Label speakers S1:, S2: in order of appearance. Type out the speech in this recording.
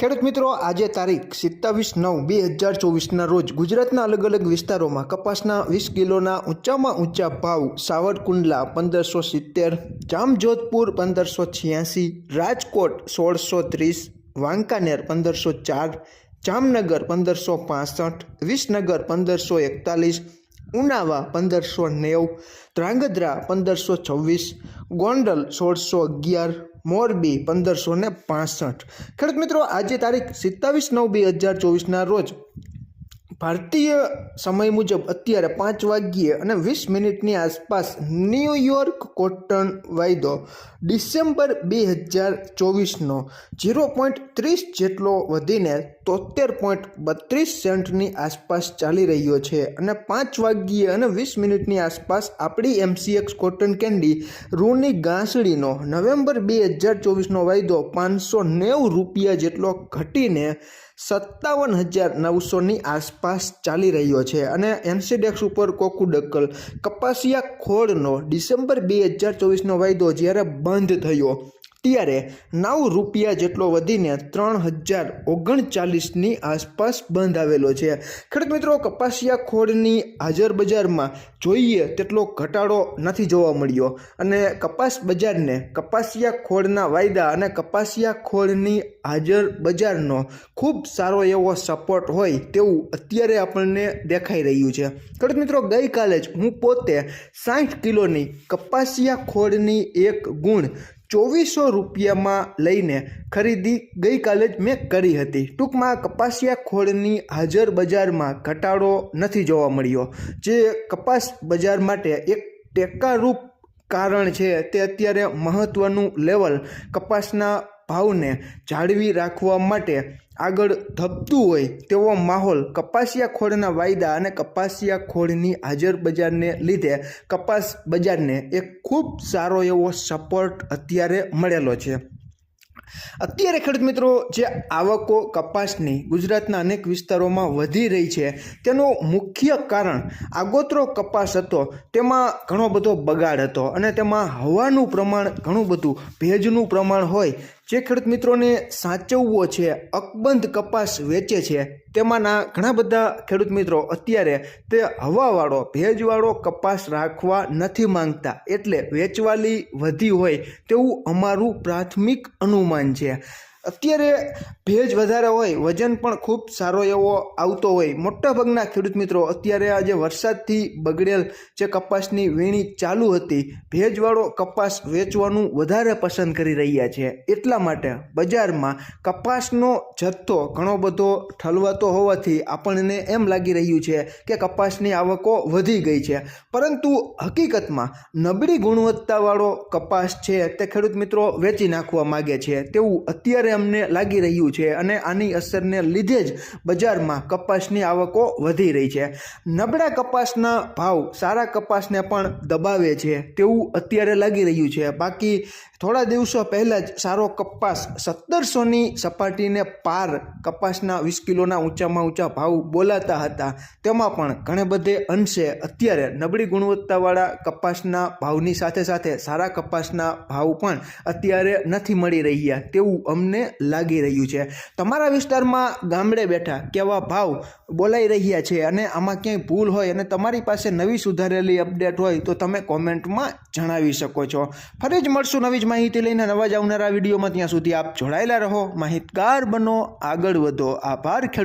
S1: ખેડૂત મિત્રો, આજે તારીખ સિત્તાવીસ નવ બે હજાર ચોવીસના રોજ ગુજરાતના અલગ અલગ વિસ્તારોમાં કપાસના વીસ કિલોના ઊંચામાં ઊંચા ભાવ, સાવરકુંડલા પંદરસો સિત્તેર, જામજોધપુર પંદરસો છ્યાસી, રાજકોટ સોળસો ત્રીસ, વાંકાનેર પંદરસો ચાર, જામનગર પંદરસો પાસઠ, વિસનગર પંદરસો એકતાલીસ, ઉનાવા પંદરસો નેવ, ધ્રાંગધ્રા પંદરસો છવ્વીસ, ગોંડલ સોળસો અગિયાર મોરબી પંદરસો ને પાસઠ. ખેડૂત મિત્રો આજે તારીખ સિત્તાવીસ નવ બે હજાર ચોવીસના રોજ ભારતીય સમય મુજબ અત્યારે પાંચ વાગ્યે અને વીસ મિનિટની આસપાસ ન્યૂયોર્ક કોટન વાયદો ડિસેમ્બર બે હજાર ચોવીસનો ઝીરો પોઈન્ટ ત્રીસ જેટલો વધીને તોતેર પોઈન્ટ બત્રીસ સેન્ટની આસપાસ ચાલી રહ્યો છે અને પાંચ વાગ્યે અને વીસ મિનિટની આસપાસ આપણી એમસીએક્સ કોટન કેન્ડી રૂની ગાંસડીનો નવેમ્બર બે હજાર ચોવીસનો વાયદો પાંચસો નેવું રૂપિયા જેટલો ઘટીને સત્તાવન હજાર નવસોની આસપાસ ચાલી રહ્યો છે અને એનસીડેક્સ ઉપર કોકુડક્કલ કપાસિયા ખોળનો ડિસેમ્બર બે હજાર ચોવીસનો વાયદો જ્યારે બંધ થયો ત્યારે નવ રૂપિયા જેટલો વધીને ત્રણ હજાર ઓગણચાલીસની આસપાસ બંધ આવેલો છે. ખેડૂત મિત્રો કપાસિયા ખોળની હાજર બજારમાં જોઈએ તેટલો ઘટાડો નથી જોવા મળ્યો અને કપાસ બજારને કપાસિયા ખોળના વાયદા અને કપાસિયા ખોળની હાજર બજારનો ખૂબ સારો એવો સપોર્ટ હોય તેવું અત્યારે આપણને દેખાઈ રહ્યું છે. ખેડૂત મિત્રો, ગઈકાલે જ હું પોતે સાઠ કિલોની કપાસિયા ખોળની એક ગુણ ચોવીસો રૂપિયામાં લઈને ખરીદી ગઈકાલે જ મેં કરી હતી. ટૂંકમાં કપાસિયા ખોળની હાજર બજારમાં ઘટાડો નથી જોવા મળ્યો. જે કપાસ બજાર માટે એક ટેકારૂપ કારણ છે તે અત્યારે મહત્ત્વનું લેવલ કપાસના ભાવને જાળવી રાખવા માટે આગળ ધપતું હોય તેવો માહોલ કપાસિયા ખોળના વાયદા અને કપાસિયા ખોળની હાજર બજારને લીધે કપાસ બજારને એક ખૂબ સારો એવો સપોર્ટ અત્યારે મળેલો છે. અત્યારે ખેડૂત મિત્રો જે આવકો કપાસની ગુજરાતના અનેક વિસ્તારોમાં વધી રહી છે તેનું મુખ્ય કારણ આગોતરો કપાસ હતો, તેમાં ઘણો બધો બગાડ હતો અને તેમાં હવાનું પ્રમાણ ઘણું બધું ભેજનું પ્રમાણ હોય જે ખેડૂત મિત્રોને સાચવવો છે, અકબંધ કપાસ વેચે છે, તેમાંના ઘણા બધા ખેડૂત મિત્રો અત્યારે તે હવાવાળો, ભેજવાળો કપાસ રાખવા નથી માંગતા. એટલે વેચવાલી વધી હોય તેવું અમારું પ્રાથમિક અનુમાન છે. અત્યારે ભેજ વધારે હોય, વજન પણ ખૂબ સારો એવો આવતો હોય. મોટાભાગના ખેડૂત મિત્રો, અત્યારે આજે વરસાદથી બગડેલ જે કપાસની વીણી ચાલુ હતી, ભેજવાળો કપાસ વેચવાનું વધારે પસંદ કરી રહ્યા છે. એટલા માટે બજારમાં કપાસનો જથ્થો ઘણો બધો ઠલવાતો હોવાથી આપણને એમ લાગી રહ્યું છે કે કપાસની આવકો વધી ગઈ છે. પરંતુ હકીકતમાં નબળી ગુણવત્તાવાળો કપાસ છે તે ખેડૂત મિત્રો વેચી નાખવા માગે છે. તેવું અત્યારે અમને લાગી રહ્યું છે અને આની અસરને લીધે જ બજારમાં કપાસની આવકો વધી રહી છે. નબળા કપાસના ભાવ સારા કપાસને પણ દબાવે છે તેવું અત્યારે લાગી રહ્યું છે. બાકી થોડા દિવસો પહેલાં જ સારો કપાસ સત્તરસોની સપાટીને પાર કપાસના વીસ કિલોના ઊંચામાં ઊંચા ભાવ બોલાતા હતા. તેમાં પણ ઘણે બધે અંશે અત્યારે નબળી ગુણવત્તાવાળા કપાસના ભાવની સાથે સાથે સારા કપાસના ભાવ પણ અત્યારે નથી મળી રહ્યા તેવું અમને લાગી રહ્યું છે. તમારા વિસ્તારમાં ગામડે બેઠા કેવા ભાવ બોલાઈ રહ્યા છે અને આમાં ક્યાંય ભૂલ હોય અને તમારી પાસે નવી સુધારેલી અપડેટ હોય તો તમે કોમેન્ટમાં જણાવી શકો છો. ફરી જ મળશું નવી જ માહિતી લઈને નવા જ આવનારા વિડીયોમાં. ત્યાં સુધી આપ જોડાયેલા રહો. માહિતગાર બનો, આગળ વધો. આભાર ખેડૂત